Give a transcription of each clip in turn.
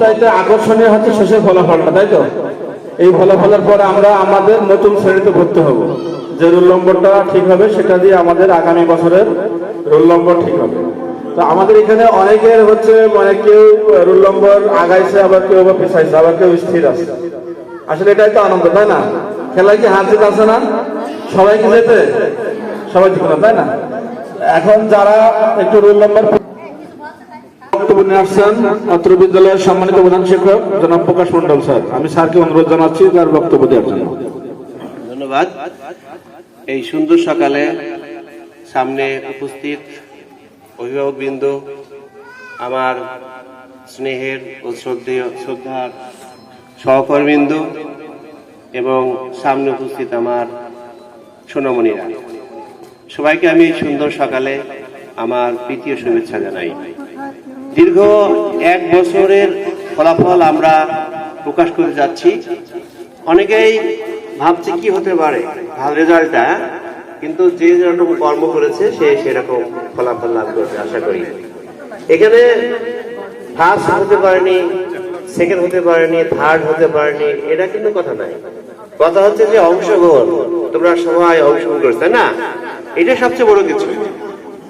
চাইতে আকর্ষণীয় হচ্ছে শেষের ফলাফলটা, তাই তো? এই ফলাফলের পরে আমরা আমাদের নতুন শ্রেণীতে ভর্তি হব। যে রোল নম্বরটা ঠিক হবে, সেটা দিয়ে আমাদের আগামী বছরের রোল নম্বর ঠিক হবে। তো আমাদের এখানে অনেকের হচ্ছে মানে কেউ রোল নম্বর আগাইছে, আবার কেউ আবার পিছাইছে, আবার কেউ স্থির আছে। আসলে এটাই তো আনন্দ, তাই না? খেলায় কি হার জিত আছে না? সবাই কি যেতে সবাই জিতে না, তাই না? এখন যারা একটু রোল নম্বর বক্তব্য নিয়ে আসছেন অত্র বিদ্যালয়ের সম্মানিত প্রধান শিক্ষক জনাব প্রকাশ মন্ডল স্যার। আমি স্যারকে অনুরোধ জানাচ্ছি তার বক্তব্য দেওয়ার জন্য। ধন্যবাদ। এই সুন্দর সকালে সামনে উপস্থিত অভিভাবক বৃন্দ আমার স্নেহের ও শ্রদ্ধেয় শ্রদ্ধার সহকর্মীবৃন্দ এবং সামনে উপস্থিত আমার সোনামণিরা। সবাইকে আমি সুন্দর সকালে আমার প্রীতীয় শুভেচ্ছা জানাই। দীর্ঘ এক বছরের ফলাফল আমরা প্রকাশ করে যাচ্ছি। অনেকেই ভাবছে কি হতে পারে, ভালো রেজাল্টটা কিন্তু যে যেরকম কর্ম করেছে, সে সেরকম ফলাফল লাভ করবে, আশা করি। এখানে ফার্স্ট হতে পারেনি সেকেন্ড হতে পারেনি থার্ড হতে পারেনি, এটা কিন্তু কথা নাই কথা হচ্ছে যে অংশগ্রহণ, তোমরা সবাই অংশগ্রহণ করছ না? এটা সবচেয়ে বড় কিছু।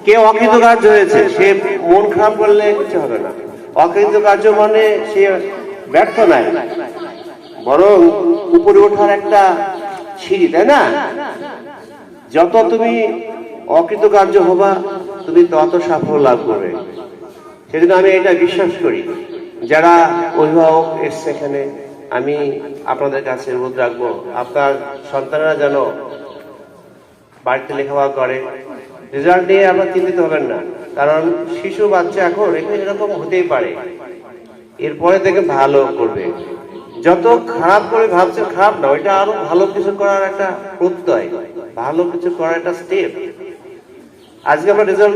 কে অকৃতকার্য হয়েছে, সে মন খারাপ করলে কিছু হবে না। অকৃতকার্য মানে সে ব্যর্থ নাই, বরং উপরে ওঠার একটা সিঁড়ি তাই না? যত তুমি অকৃতকার্য হবা, তুমি তত সাফল্য লাভ করবে। সেজন্য আমি এটা বিশ্বাস করি। যারা অভিভাবক এসছে এখানে, আমি আপনাদের কাছে অনুরোধ রাখব, আপনার সন্তানরা যেন বাড়িতে লেখাপড়া করে রেজাল্ট নিয়ে আপনার চিন্তিত হবেন না। কারণ শিশু বাচ্চা এখন এরকম হতেই পারে। এরপরে থেকে ভালো করবে। যত খারাপ করে ভাবছেন খারাপ না, ওইটা আরও ভালো কিছু করার একটা প্রত্যয়, ভালো কিছু করার একটা স্টেপ আজকে আমরা রেজাল্ট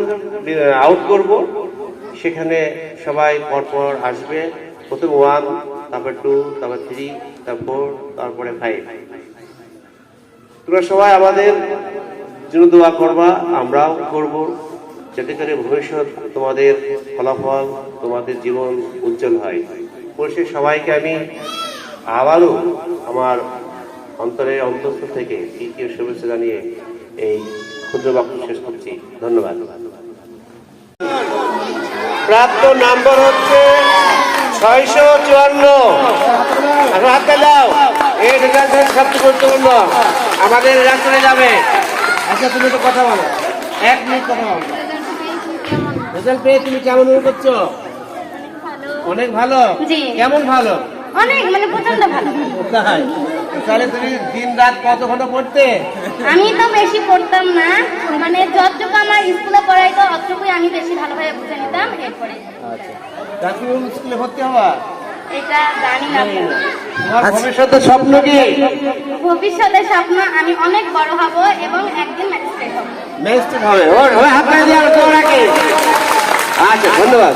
আউট করব। সেখানে সবাই পরপর আসবে। প্রথম ওয়ান তারপর টু তারপর থ্রি তারপর তারপরে ফাইভ তোমরা সবাই আমাদের জন্য দোয়া করবা, আমরাও করব। যাতে করে ভবিষ্যৎ তোমাদের ফলাফল তোমাদের জীবন উজ্জ্বল হয়। পরিশেষে সবাইকে আমি আবারও আমার অন্তরের অন্তস্থ থেকে তৃতীয় শুভেচ্ছা জানিয়ে এই ক্ষুদ্র বাক্য শেষ করছি। ধন্যবাদ। প্রাপ্ত নাম্বার হচ্ছে ছয়শো চুয়ান্ন। হাতে দাও। এই সবচেয়ে গুরুত্বপূর্ণ আমাদের রাস্তায় যাবে। আচ্ছা তুমি তো কথা বলো। এক মিনিট কথা বলো। রেজাল্ট পেয়ে তুমি কেমন মনে করছ? অনেক ভালো? কেমন ভালো? অনেক মানে প্রচণ্ড ভালো। তাহলে তুমি দিন রাত কত ঘণ্টা পড়তে? আমি তো বেশি পড়তাম না। মানে যতটুকু আমার স্কুলে পড়াইতো অতটুকুই আমি বেশি ভালোভাবে বুঝে নিতাম এরপরে। আচ্ছা। তুমি স্কুলে ভর্তি হবা? এটা জানি না। ভবিষ্যতের স্বপ্ন কি? ভবিষ্যতের স্বপ্ন আমি অনেক বড় হব এবং একদিন ম্যাজিস্ট্রেট হব। ম্যাজিস্ট্রেট হবে। ওর ওই হাত পায়ে দিয়ে আর রাখে আচ্ছা ধন্যবাদ।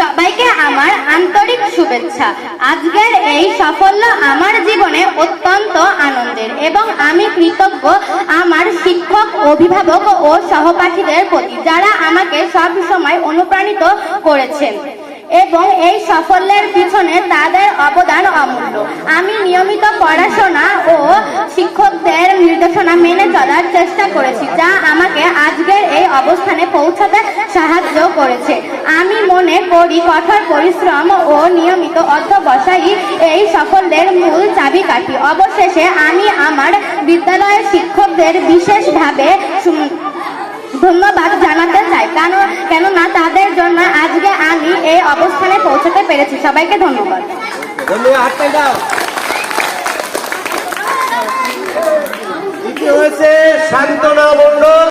সবাইকে আমার আন্তরিক শুভেচ্ছা। আজকের এই সাফল্য আমার জীবনে অত্যন্ত আনন্দের এবং আমি কৃতজ্ঞ আমার শিক্ষক অভিভাবক ও সহপাঠীদের প্রতি যারা আমাকে সব সময় অনুপ্রাণিত করেছেন। এবং এই সাফল্যের পিছনে তাদের অবদান অমূল্য। আমি নিয়মিত পড়াশোনা ও শিক্ষকদের নির্দেশনা মেনে চলার চেষ্টা করেছি, যা আমাকে আজকের এই অবস্থানে পৌঁছাতে সাহায্য করেছে। আমি মনে করি কঠোর পরিশ্রম ও নিয়মিত অধ্যবসায়ই এই সাফল্যের মূল চাবিকাঠি। অবশেষে আমি আমার বিদ্যালয়ের শিক্ষকদের বিশেষভাবে ধন্যবাদ জানাতে চাই, কেন কেননা তাদের জন্য আজকে আমি এই অবস্থানে পৌঁছাতে পেরেছি। সবাইকে ধন্যবাদ। হয়েছে শান্তনা মন্ডল